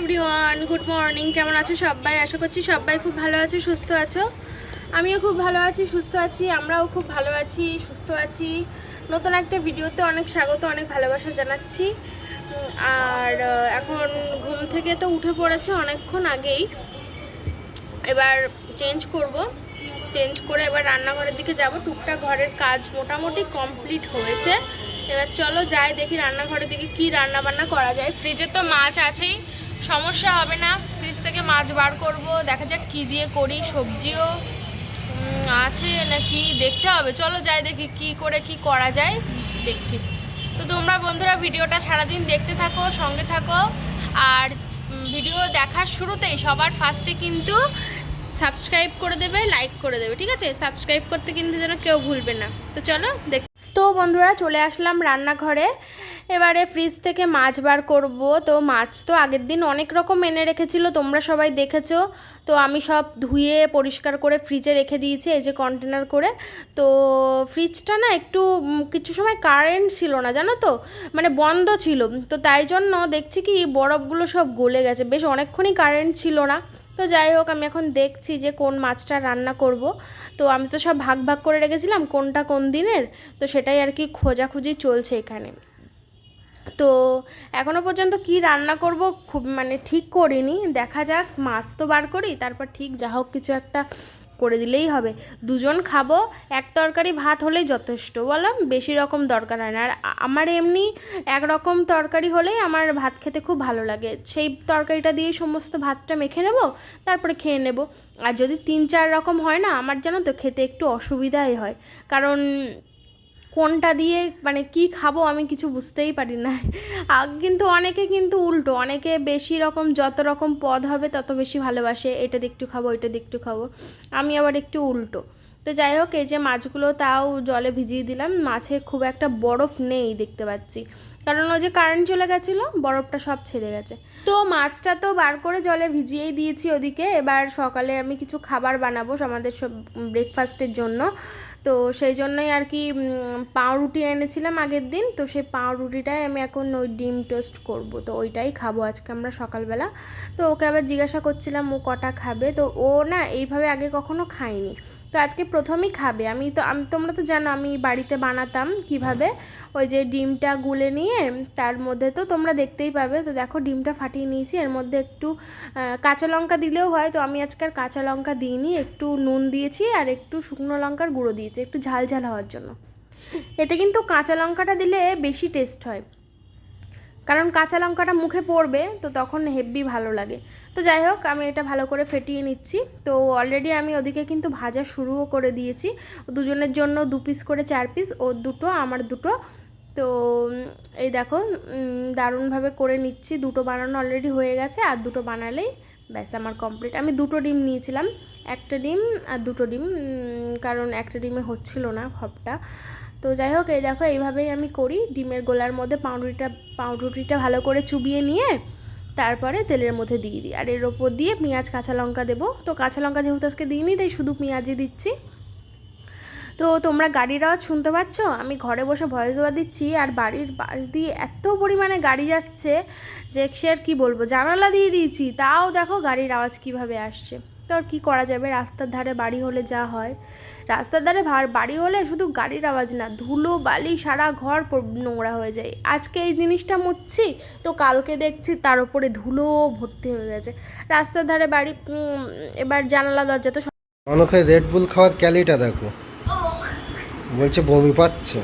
Everyone good morning কেমন আছো সবাই? আশা করছি সবাই খুব ভালো আছো, সুস্থ আছো। আমিও খুব ভালো আছি, সুস্থ আছি, আমরাও খুব ভালো আছি, সুস্থ আছি। নতুন একটা ভিডিওতে অনেক স্বাগত, অনেক ভালোবাসা জানাচ্ছি। আর এখন ঘুম থেকে তো উঠে পড়েছে অনেকক্ষণ আগেই। এবার চেঞ্জ করব। চেঞ্জ করে এবার রান্নাঘরের দিকে যাব। টুকটাক ঘরের কাজ মোটামুটি কমপ্লিট হয়েছে। এবার চলো যাই দেখি রান্নাঘরের দিকে কি রান্না বান্না করা যায়। ফ্রিজে তো মাছ আছেই। সমস্যা হবে না। ফ্রিজ থেকে মাছ বার করব। দেখা যাক কি দিয়ে করি। সবজিও আছে নাকি? দেখতে হবে। চলো যাই দেখি কি করে কি করা যায়। দেখছি। তো তোমরা বন্ধুরা, ভিডিওটা সারাদিন দেখতে থাকো, সঙ্গে থাকো। আর ভিডিও দেখার শুরুতেই সবার ফার্স্টে কিন্তু সাবস্ক্রাইব করে দেবে লাইক করে দেবে, ঠিক আছে? সাবস্ক্রাইব করতে কিন্তু যেন কেউ ভুলবে না। তো চলো দেখ তো বন্ধুরা, চলে আসলাম রান্নাঘরে। এবারে ফ্রিজ থেকে মাছ বার করব। তো মাছ তো আগের দিন অনেক রকম এনে রেখেছিল, তোমরা সবাই দেখেছ। তো আমি সব ধুয়ে পরিষ্কার করে ফ্রিজে রেখে দিয়েছি, এই যে কন্টেনার করে। তো ফ্রিজটা না একটু কিছু সময় কারেন্ট ছিল না, জানো তো? মানে বন্ধ ছিল। তো তাই জন্য দেখছি কি বরফগুলো সব গলে গেছে। বেশ অনেকক্ষণই কারেন্ট ছিল না। তো যাই হোক, আমি এখন দেখছি যে কোন মাছটা রান্না করব। তো আমি তো সব ভাগ ভাগ করে রেখেছিলাম, কোনটা কোন দিনের? তো সেটাই আর কি খোঁজাখুঁজি চলছে এখানে। তো এখনও পর্যন্ত কি রান্না করব খুব মানে ঠিক করিনি। দেখা যাক, মাছ তো বার করি, তারপর ঠিক যা হোক কিছু একটা করে দিলেই হবে। দুজন খাব, এক তরকারি ভাত হলেই যথেষ্ট, বললাম বেশি রকম দরকার হয় না। আর আমার এমনি এক রকম তরকারি হলেই আমার ভাত খেতে খুব ভালো লাগে। সেই তরকারিটা দিয়ে সমস্ত ভাতটা মেখে নেব, তারপরে খেয়ে নেব। আর যদি তিন চার রকম হয় না, আমার জানো তো খেতে একটু অসুবিধাই হয়। কারণ কোনটা দিয়ে মানে কি খাব আমি কিছু বুঝতেই পারি না। কিন্তু অনেকে কিন্তু উল্টো, অনেকে বেশি রকম যত রকম পদ হবে তত বেশি ভালোবাসে, এটা দিয়ে একটু খাব এটা দিয়ে একটু খাব। আমি আবার একটু উল্টো। তো যাই হোক, এই যে মাছগুলো তাও জলে ভিজিয়ে দিলাম, মাছে খুব একটা বরফ নেই দেখতে পাচ্ছি। কারণ ওই যে কারেন্ট চলে গেছিল, বরফটা সব ছেড়ে গেছে। তো মাছটা তো বার করে জলে ভিজিয়েই দিয়েছি ওদিকে। এবার সকালে আমি কিছু খাবার বানাবো আমাদের সব ব্রেকফাস্টের জন্য। তো সেই জন্যই আর কি পাউরুটি এনেছিলাম আগের দিন। তো সেই পাউরুটিটাই আমি এখন ওই ডিম টোস্ট করব। তো ওইটাই খাব আজকে আমরা সকালবেলা। তো ওকে আবার জিজ্ঞাসা করছিলাম ও কটা খাবে। তো ও না এইভাবে আগে কখনো খায়নি। তো আজকে প্রথমেই খাবে। আমি তো, আমি, তোমরা তো জানো আমি বাড়িতে বানাতাম কীভাবে। ওই যে ডিমটা গুলে নিয়ে তার মধ্যে তো তোমরা দেখতেই পাবে। তো দেখো ডিমটা ফাটিয়ে নিয়েছি। এর মধ্যে একটু কাঁচা লঙ্কা দিলেও হয়। তো আমি আজকে আর কাঁচা লঙ্কা দিইনি। একটু নুন দিয়েছি আর একটু শুকনো লঙ্কার গুঁড়ো দিয়েছি। একটু ঝাল ঝাল হওয়ার জন্য। এতে কিন্তু কাঁচা লঙ্কাটা দিলে বেশি টেস্ট হয়। কারণ কাঁচা লঙ্কাটা মুখে পড়বে, তো তখন হেভি ভালো লাগে। তো যাই হোক, আমি এটা ভালো করে ফেটিয়ে নিচ্ছি। তো অলরেডি আমি ওদিকে কিন্তু ভাজা শুরুও করে দিয়েছি। দুজনের জন্য দু পিস করে চার পিস ওর দুটো, আমার দুটো। তো এই দেখো দারুণভাবে করে নিচ্ছি। দুটো বানানো অলরেডি হয়ে গেছে, আর দুটো বানালেই ব্যাস আমার কমপ্লিট আমি দুটো ডিম নিয়েছিলাম, একটা ডিম আর দুটো ডিম কারণ একটা ডিমে হচ্ছিল না ভাবটা। তো যাই হোক, এই দেখো, এইভাবেই আমি করি। ডিমের গোলার মধ্যে পাউরুটিটা পাউরুটিটা ভালো করে চুবিয়ে নিয়ে তারপরে তেলের মধ্যে দিয়ে দিই। আর এর ওপর দিয়ে পেঁয়াজ, কাঁচা লঙ্কা দেবো। তো কাঁচা লঙ্কা যেহেতু আজকে দিইনি, তাই শুধু পেঁয়াজই দিচ্ছি। তো তোমরা গাড়ির আওয়াজ শুনতে পাচ্ছ? আমি ঘরে বসে ভয়েস ওভার দিচ্ছি আর বাড়ির পাশ দিয়ে এত পরিমাণে গাড়ি যাচ্ছে যে সে আর কী বলব? জানালা দিয়ে দিয়েছি। তাও দেখো গাড়ির আওয়াজ কীভাবে আসছে। তো আর কী করা যাবে? রাস্তার ধারে বাড়ি হলে যা হয়। রাস্তার ধারে ভার- বাড়ি হলে শুধু গাড়ির আওয়াজ না ধুলো বালি সারা ঘর নোংরা হয়ে যায়। আজকে এই জিনিসটা মুছছি তো কালকে দেখছি তার উপরে ধুলো ভর্তি হয়ে গেছে। রাস্তার ধারে বাড়ি এবার জানালা দরজা তো অনকে রেড বুল খাওয়ার ক্যালিটা দেখো। বলছে বমি পাচ্ছে।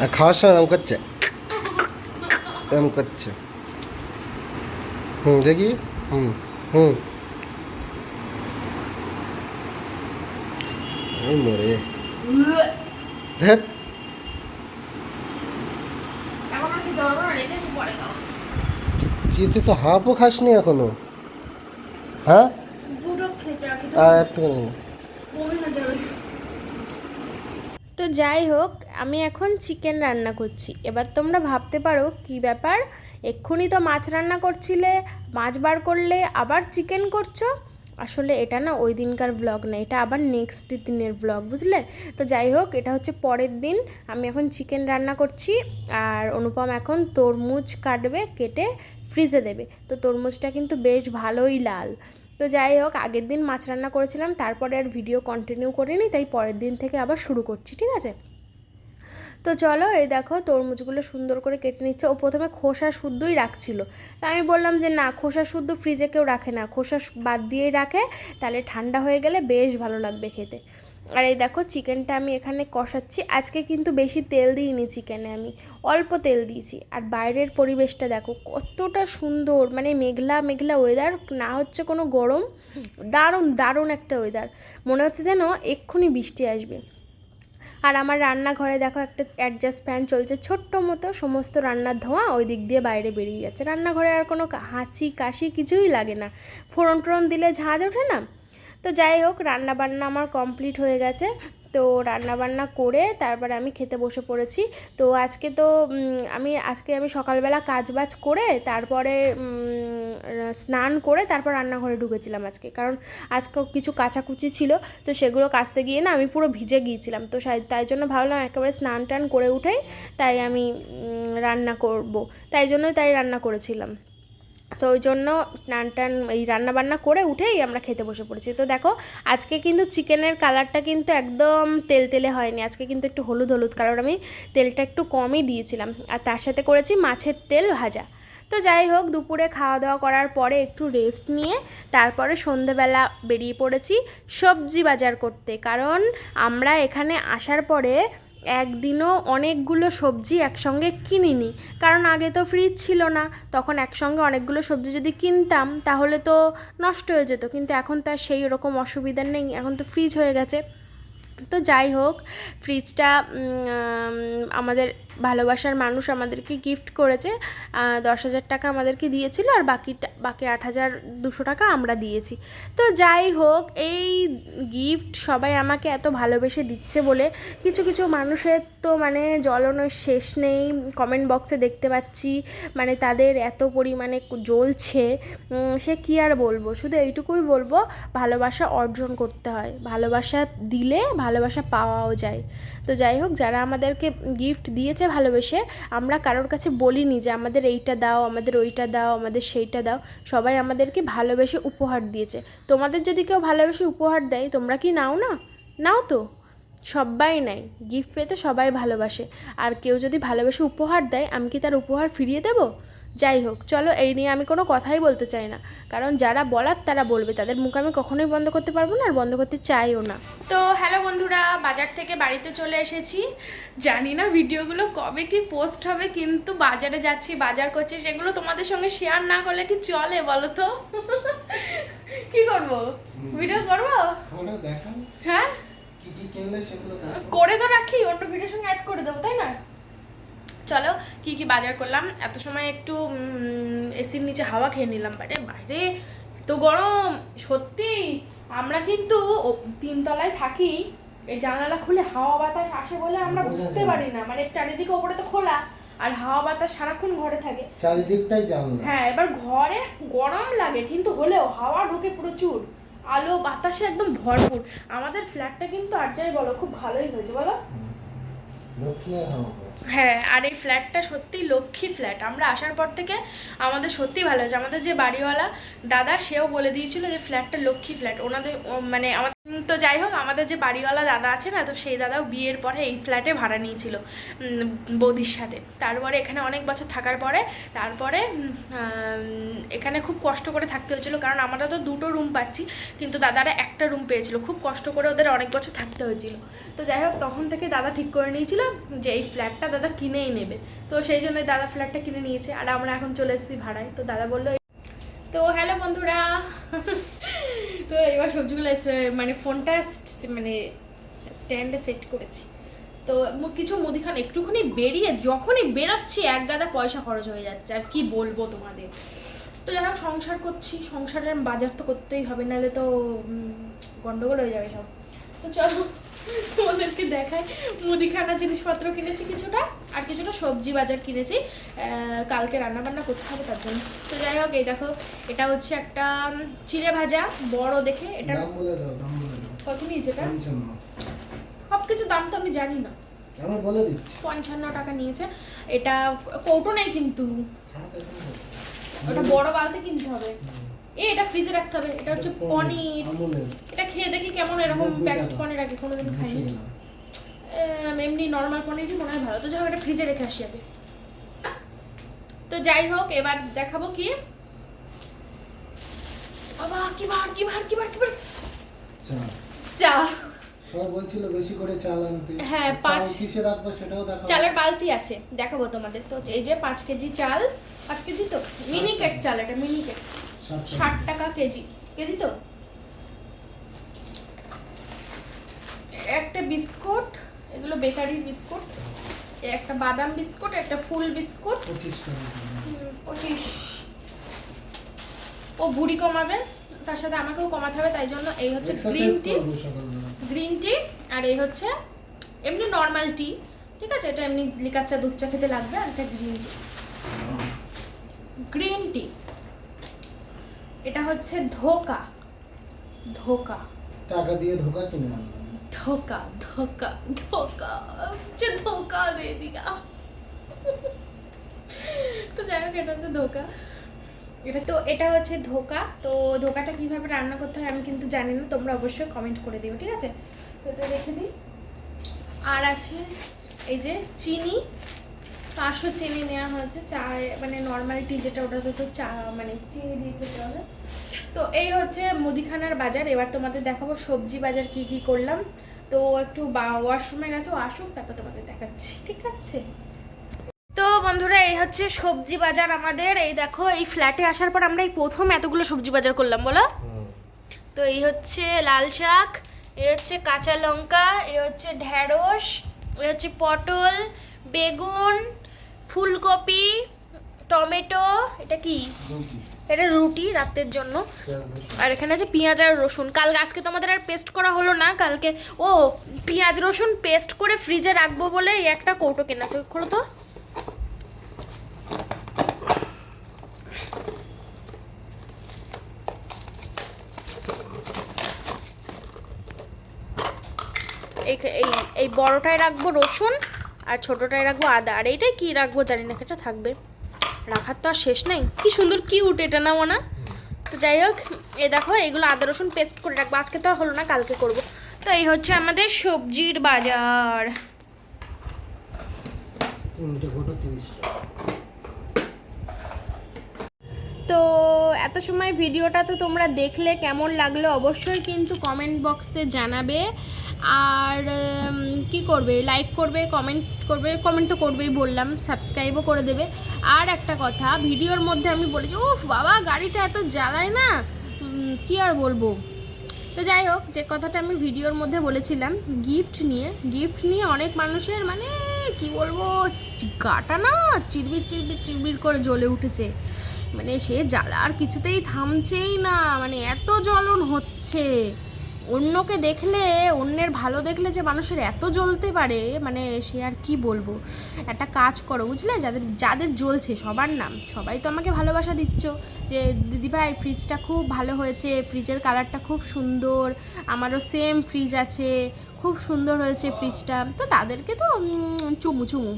আর খাওয়ার সময় এরম করছে। এরম করছে। হুম দেখি। হুম হুম। এই মরে। কি তুই তো হাফও খাসনি এখনও? হ্যাঁ? আর একটু হয়ে। তো যাই হোক, আমি এখন চিকেন রান্না করছি। এবার তোমরা ভাবতে পারো কি ব্যাপার? এক্ষুনি তো মাছ রান্না করছিলে, মাছ বার করলে আবার চিকেন করছ? আসলে এটা না ওই দিনকার ব্লগ না, এটা আবার নেক্সট দিনের ব্লগ বুঝলে? তো যাই হোক, এটা হচ্ছে পরের দিন। আমি এখন চিকেন রান্না করছি, আর অনুপম এখন তরমুজ কাটবে, কেটে ফ্রিজে দেবে। তো তরমুজটা কিন্তু বেশ ভালোই লাল। তো যাই হোক, আগের দিন মাছ রান্না করেছিলাম, তারপরে আর ভিডিও কন্টিনিউ করিনি, তাই পরের দিন থেকে আবার শুরু করছি, ঠিক আছে? তো চলো এই দেখো তরমুজগুলো সুন্দর করে কেটে নিচ্ছে। ও প্রথমে খোসা শুদ্ধই রাখছিল। তা আমি বললাম যে না, খোসা শুদ্ধ ফ্রিজে কেউ রাখে না। খোসা বাদ দিয়েই রাখে, তাহলে ঠান্ডা হয়ে গেলে বেশ ভালো লাগবে খেতে। আর এই দেখো চিকেনটা আমি এখানে কষাচ্ছি। আজকে কিন্তু বেশি তেল দিইনি চিকেনে আমি, অল্প তেল দিয়েছি। আর বাইরের পরিবেশটা দেখো কতটা সুন্দর মানে মেঘলা মেঘলা ওয়েদার না হচ্ছে কোনো গরম, দারুণ দারুণ একটা ওয়েদার মনে হচ্ছে যেন এক্ষুনি বৃষ্টি আসবে। আর আমার রান্নাঘরে দেখো একটা অ্যাডজাস্ট ফ্যান চলছে, ছোট্ট মতো সমস্ত রান্নার ধোঁয়া ওই দিক দিয়ে বাইরে বেরিয়ে যাচ্ছে। রান্নাঘরে আর কোনো হাঁচি কাশি কিছুই লাগে না। ফোড়ন টোড়ন দিলে ঝাঁজ ওঠে না? তো যাই হোক রান্না বান্না আমার কমপ্লিট হয়ে গেছে। তো রান্না বান্না করে তারপরে আমি খেতে বসে পড়েছি। তো আজকে তো আমি, আজকে আমি সকালবেলা কাজ বাজ করে তারপরে স্নান করে তারপর রান্নাঘরে ঢুকেছিলাম আজকে। কারণ আজকে কিছু কাচাকুচি ছিল, তো সেগুলো কাচতে গিয়ে না আমি পুরো ভিজে গিয়েছিলাম। তো তাই জন্য ভাবলাম একেবারে স্নান টান করে উঠেই তাই আমি রান্না করব। তাই জন্যই তাই রান্না করেছিলাম। তো ওই জন্য স্নান টান, এই রান্নাবান্না করে উঠেই আমরা খেতে বসে পড়েছি। তো দেখো, আজকে কিন্তু চিকেনের কালারটা কিন্তু একদম তেল তেলে হয়নি। আজকে কিন্তু একটু হলুদ হলুদ কালার আমি তেলটা একটু কমই দিয়েছিলাম। আর তার সাথে করেছি মাছের তেল ভাজা। তো যাই হোক, দুপুরে খাওয়া দাওয়া করার পরে একটু রেস্ট নিয়ে তারপরে সন্ধেবেলা বেরিয়ে পড়েছি সবজি বাজার করতে। কারণ আমরা এখানে আসার পরে একদিনও অনেকগুলো সবজি একসঙ্গে কিনিনি। কারণ আগে তো ফ্রিজ ছিল না। তখন একসঙ্গে অনেকগুলো সবজি যদি কিনতাম, তাহলে তো নষ্ট হয়ে যেত। কিন্তু এখন তো আর সেই রকম অসুবিধা নেই। এখন তো ফ্রিজ হয়ে গেছে। তো যাই হোক ফ্রিজটা আমাদের ভালোবাসার মানুষ আমাদেরকে গিফট করেছে। দশ হাজার টাকা আমাদেরকে দিয়েছিল আর বাকিটা, বাকি আট হাজার দুশো টাকা আমরা দিয়েছি। তো যাই হোক, এই গিফট সবাই আমাকে এত ভালোবেসে দিচ্ছে বলে কিছু কিছু মানুষের তো মানে জ্বলনের শেষ নেই। কমেন্ট বক্সে দেখতে পাচ্ছি মানে তাদের এত পরিমাণে জ্বলছে। সে কী আর বলব? শুধু এইটুকুই বলব, ভালোবাসা অর্জন করতে হয়। ভালোবাসা দিলে ভালোবাসা পাওয়াও যায়। তো যাই হোক, যারা আমাদেরকে গিফট দিয়েছে ভালোবেসে, আমরা কারোর কাছে বলিনি যে আমাদের এইটা দাও, আমাদের ওইটা দাও, আমাদের সেইটা দাও। সবাই আমাদেরকে ভালোবেসে উপহার দিয়েছে। তোমাদের যদি কেউ ভালোবেসে উপহার দেয়, তোমরা কি নাও না? নাও তো। সবাই নেয় গিফট পেতে সবাই ভালোবাসে। আর কেউ যদি ভালোবেসে উপহার দেয়, আমি কি তার উপহার ফিরিয়ে দেবো? যাই হোক চলো এই নিয়ে আমি কোনো কথাই বলতে চাই না। কারণ যারা বলার তারা বলবে তাদের মুখ আমি কখনোই বন্ধ করতে পারব না আর বন্ধ করতে চাইও না। তো হ্যালো বন্ধুরা বাজার থেকে বাড়িতে চলে এসেছি। জানি না ভিডিওগুলো কবে কি পোস্ট হবে কিন্তু বাজারে যাচ্ছি বাজার করছি সেগুলো তোমাদের সঙ্গে শেয়ার না করলে কি চলে বলো তো? কি করব? ভিডিও করব? হ্যাঁ? করে তো রাখি অন্য ভিডিওর সঙ্গে অ্যাড করে দেবো তাই না? চলো কি কি বাজার করলাম? এত সময় একটু এসির নিচে হাওয়া খেয়ে নিলাম। বাইরে বাইরে তো গরম! সত্যি আমরা কিন্তু তিনতলায় থাকি এই জানালা খুলে হাওয়া বাতাস আসে বলে আমরা বুঝতে পারি না। মানে চারিদিকে ওপরে তো খোলা আর হাওয়া বাতাস সারাক্ষণ ঘরে থাকে। চারিদিকটাই জানলা। হ্যাঁ এবার ঘরে গরম লাগে কিন্তু হলেও হাওয়া ঢোকে প্রচুর। আলো বাতাসে একদম ভরপুর। আমাদের ফ্ল্যাটটা কিন্তু আর যাই বলো খুব ভালোই হয়েছে বলো? দক্ষিণের হাওয়া। হ্যাঁ আর এই ফ্ল্যাটটা সত্যি লক্ষ্মী ফ্ল্যাট আমরা আসার পর থেকে আমাদের সত্যি ভালো হয়েছে। আমাদের যে বাড়িওয়ালা দাদা, সেও বলে দিয়েছিল যে ফ্ল্যাটটা লক্ষ্মী ফ্ল্যাট ওনাদের মানে আমাদের তো যাই হোক, আমাদের যে বাড়িওয়ালা দাদা আছে না, তো সেই দাদাও বিয়ের পরে এই ফ্ল্যাটে ভাড়া নিয়েছিল বৌদির সাথে। তারপরে এখানে অনেক বছর থাকার পরে, তারপরে এখানে খুব কষ্ট করে থাকতে হয়েছিল, কারণ আমরা তো দুটো রুম পাচ্ছি, কিন্তু দাদারা একটা রুম পেয়েছিল। খুব কষ্ট করে ওদের অনেক বছর থাকতে হয়েছিল। তো যাই হোক, তখন থেকে দাদা ঠিক করে নিয়েছিল যে এই ফ্ল্যাটটা দাদা কিনেই নেবে। তো সেই জন্য দাদা ফ্ল্যাটটা কিনে নিয়েছে, আর আমরা এখন চলে এসেছি ভাড়ায়। তো দাদা বলল তো হ্যালো বন্ধুরা। তো এবার সবজিগুলো মানে ফোনটা মানে স্ট্যান্ডে সেট করেছি। তো কিছু মুদিখান একটুখানি বেরিয়ে যখনই বেরোচ্ছি, এক গাদা পয়সা খরচ হয়ে যাচ্ছে। আর কি বলব তোমাদের? তো হোক, সংসার করছি। সংসারের বাজার তো করতেই হবে, নাহলে তো গন্ডগোল হয়ে যাবে সব। তো চলো, তোমাদেরকে দেখায় মুদিখানা জিনিসপত্র কিনেছি কিছুটা। আর কিছুটা সবজি বাজার কিনেছি কালকে রান্না বান্না করতে হবে তার জন্য। তো যাই হোক এই দেখো এটা হচ্ছে একটা চিড়ে ভাজা বড় দেখে এটা কত নিয়েছে এটা? সব কিছু দাম তো আমি জানি না। আমি বলে দিচ্ছি। পঞ্চান্ন টাকা নিয়েছে। এটা কৌটো নেই কিন্তু। ওটা বড় বালতি কিনতে হবে। এ এটা ফ্রিজে রাখতে হবে। এটা হচ্ছে পনির এটা খেয়ে দেখি কেমন এরকম প্যাকেট। পনির আগে কোনোদিন খাইনি। এমনি নর্মাল পনিরই মনে হয় ভালো। তো যাই হোক এটা ফ্রিজে রেখে আসি আগে। তো যাই হোক এবার দেখাবো কি। বাবা কি বার কি বার কি বার কি বার। চা সবাই বলছিল বেশি করে চাল আনতে। হ্যাঁ, পাঁচ- কিসে রাখব সেটাও দেখা চালের বালতি আছে দেখাবো তোমাদের। তো এই যে পাঁচ কেজি চাল পাঁচ কেজি তো? মিনি কেট চাল এটা মিনি কেট। ষাট টাকা কেজি। কেজি তো? একটা বিস্কুট এগুলো বেকারি বিস্কুট একটা বাদাম বিস্কুট একটা ফুল বিস্কুট। পঁচিশ ও ভুড়ি কমাবে তার সাথে আমাকেও কমাতে হবে তাই জন্য এই হচ্ছে গ্রিন টি গ্রিন টি আর এই হচ্ছে এমনি নর্মাল টি ঠিক আছে? এটা এমনি লিকার চা দুধ চা খেতে লাগবে আর এটা গ্রিন টি গ্রিন টি এটা হচ্ছে ধোকা। ধোকা। টাকা দিয়ে ধোকা কিনে আনলাম धोखा धोखा धोखा मुझे धोखा दे दिया তো যাই হোক এটা হচ্ছে ধোকা এটা তো এটা হচ্ছে ধোকা তো ধোকাটা কিভাবে রান্না করতে হয় আমি কিন্তু জানি না তোমরা অবশ্যই কমেন্ট করে দিও ঠিক আছে তো এটা রেখে দিই আর আছে এই যে চিনি পাঁচশো চিনি নেওয়া হয়েছে চা মানে নর্মাল টি যেটা ওটাতে তো চা মানে চিনি দিয়ে খেতে হবে তো এই হচ্ছে মুদিখানার বাজার। এবার তোমাদের দেখাবো সবজি বাজার কি কি করলাম। তো একটু ওয়াশরুমে গেছে আসুক তারপর তোমাদের দেখাচ্ছি ঠিক আছে? তো বন্ধুরা এই হচ্ছে সবজি বাজার আমাদের। এই দেখো এই ফ্ল্যাটে আসার পর আমরা এই প্রথম এতগুলো সবজি বাজার করলাম বলো। তো এই হচ্ছে লাল শাক এই হচ্ছে কাঁচা লঙ্কা এই হচ্ছে ঢ্যাঁড়স এই হচ্ছে পটল বেগুন ফুলকপি টমেটো এটা কি? এটা রুটি রাতের জন্য। আর এখানে আছে পেঁয়াজ আর রসুন। কাল আজকে তো আমাদের আর পেস্ট করা হলো না। কালকে ও পেঁয়াজ রসুন পেস্ট করে ফ্রিজে রাখব বলে এই একটা কৌটো কেনা আছে খোলো তো। এই এই এই বড়টায় রাখব রসুন আর ছোটোটায় রাখব আদা। আর এইটাই কি রাখব জানি না এটা থাকবে। রাখার তো আর শেষ নেই। কি সুন্দর কিউট এটা না মনে? তো যাই হোক এ দেখো এগুলো আদা রসুন পেস্ট করে রাখব। আজকে তো হলো না কালকে করব। তো এই হচ্ছে আমাদের সবজির বাজার। তো এত সময় ভিডিওটা তো তোমরা দেখলে কেমন লাগল অবশ্যই কিন্তু কমেন্ট বক্সে জানাবে। আর কি করবে? লাইক করবে কমেন্ট করবে কমেন্ট তো করবেই বললাম সাবস্ক্রাইবও করে দেবে। আর একটা কথা, ভিডিওর মধ্যে আমি বলেছি, উফ, বাবা, গাড়িটা এত জ্বালায় না? কি আর বলব? তো যাই হোক, যে কথাটা আমি ভিডিওর মধ্যে বলেছিলাম গিফট নিয়ে গিফট নিয়ে অনেক মানুষের মানে কি বলব, গাটা না চিরবির চিরবির চিরবির করে জ্বলে উঠেছে। মানে সে জ্বালা আর কিছুতেই থামছেই না মানে এত জ্বলন হচ্ছে। অন্যকে দেখলে, অন্যের ভালো দেখলে যে মানুষের এত জ্বলতে পারে মানে সে আর কি বলব? একটা কাজ করো, বুঝলে? যাদের যাদের জ্বলছে, সবার নাম। সবাই তো আমাকে ভালোবাসা দিচ্ছ। যে দিদিভাই ফ্রিজটা খুব ভালো হয়েছে ফ্রিজের কালারটা খুব সুন্দর, আমারও সেম ফ্রিজ আছে, খুব সুন্দর হয়েছে ফ্রিজটা তো তাদেরকে তো চুমু চুমু।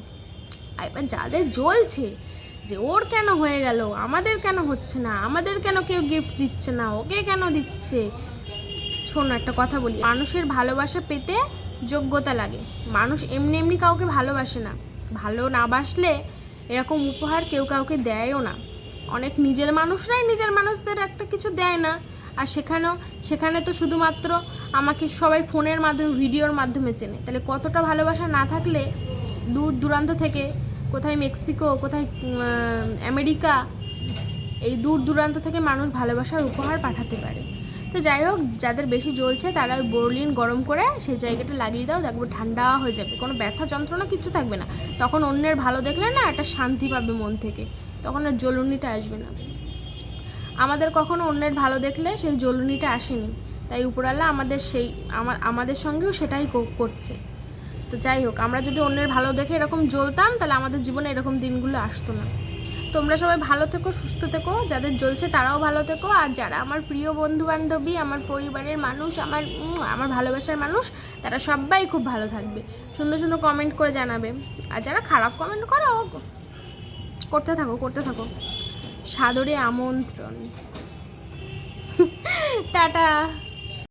এবার যাদের জ্বলছে, যে ওর কেন হয়ে গেল? আমাদের কেন হচ্ছে না? আমাদের কেন কেউ গিফট দিচ্ছে না? ওকে কেন দিচ্ছে? শোনো, একটা কথা বলি। মানুষের ভালোবাসা পেতে যোগ্যতা লাগে। মানুষ এমনি এমনি কাউকে ভালোবাসে না। ভালো না বাসলে এরকম উপহার কেউ কাউকে দেয়ও না। অনেক নিজের মানুষরাই নিজের মানুষদের একটা কিছু দেয় না। আর সেখানেও, সেখানে তো শুধুমাত্র আমাকে সবাই ফোনের মাধ্যমে, ভিডিওর মাধ্যমে চেনে। তাহলে কতটা ভালোবাসা না থাকলে দূর দূরান্ত থেকে, কোথায় মেক্সিকো, কোথায় আমেরিকা, এই দূর দূরান্ত থেকে মানুষ ভালোবাসার উপহার পাঠাতে পারে। তো যাই হোক, যাদের বেশি জ্বলছে তারা ওই বোরলিন গরম করে সেই জায়গাটা লাগিয়ে দাও, দেখব ঠান্ডা হয়ে যাবে। কোনো ব্যথা যন্ত্রণা কিছু থাকবে না। তখন অন্যের ভালো দেখলে না একটা শান্তি পাবে মন থেকে। তখন আর জ্বলুনিটা আসবে না। আমাদের কখনো অন্যের ভালো দেখলে সেই জ্বলুনিটা আসেনি। তাই উপরালা আমাদের সেই, আমা- আমাদের সঙ্গেও সেটাই করছে। তো যাই হোক, আমরা যদি অন্যের ভালো দেখে এরকম জ্বলতাম, তাহলে আমাদের জীবনে এরকম দিনগুলো আসতো না। তোমরা সবাই ভালো থেকো, সুস্থ থেকো। যাদের জ্বলছে তারাও ভালো থেকো। আর যারা আমার প্রিয় বন্ধু বান্ধবী আমার পরিবারের মানুষ, আমার আমার ভালোবাসার মানুষ, তারা সবাই খুব ভালো থাকবে। সুন্দর সুন্দর কমেন্ট করে জানাবে। আর যারা খারাপ কমেন্ট করো করতে থাকো করতে থাকো। সাদরে আমন্ত্রণ। টাটা।